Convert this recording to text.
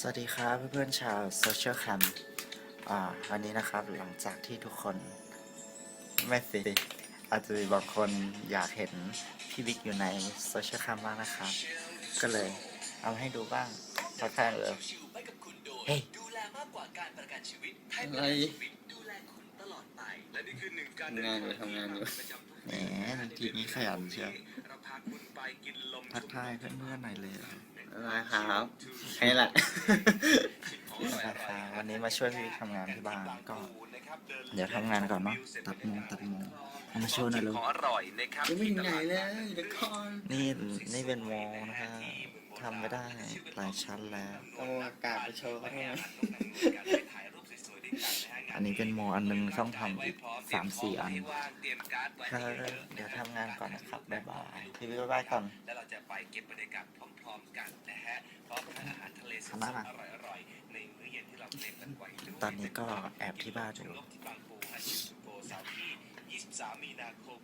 สวัสดีครับเพื่อนๆชาวโซเชียลแคมอ่าวันนี้นะครับหลังจากที่ทุกคนไม่สิอาจจะมีบางคนอยากเห็นพี่บิ๊กอยู่ในโซเชียลแคมบ้างนะครับ ก็เลยเอามาให้ดูบ้างทักทายเลยเฮ้ยดูแลมากกว่าการประกันชีวิตให้อะประไรกันชีวิตดูแลคุณตลอดไปและนี่คือหนึ่งการทำงานอยู่ทำงานอยู่แหมทีนี้ขยันเชียว เราพาคุณไปกินลมทักทายเพื่อนๆหน่อยเลยอะไรครับแค่นี้แหละนะครับวันนี้มาช่วยพี่บิ๊กทำงานที่บ้านก็ เดี๋ยวทำงานก่อนเนาะตัดมุงตัดมุงเอามาโชว์หน่อยเลยของอร่อยนะครับยังไม่ถึงไหนเลยเดี๋ยวก่อนนี่นี่เป็นโมนะฮะทำไม่ได้หลายชั้นแล้วเอาอากาศไปโชว์เขาทำไม นี้เป็นโมอันนึงต้องทำอีกสามสี่อันเดี๋ยวทำงานก่อนนะครับบ๊ายบายทีวีบ๊ายบายก่อนแล้วเราจะไปเก็บบรรยากาศพร้อมๆกันนะฮะพร้อมทั้งอาหารทะเลสดอร่อยๆในมื้อเย็นที่เราเตรียมกันไว้ตอนนี้ก็แอบที่บ้านอยู่ที่บางปูฮะจุดโกเสาร์ที่23มีนาคม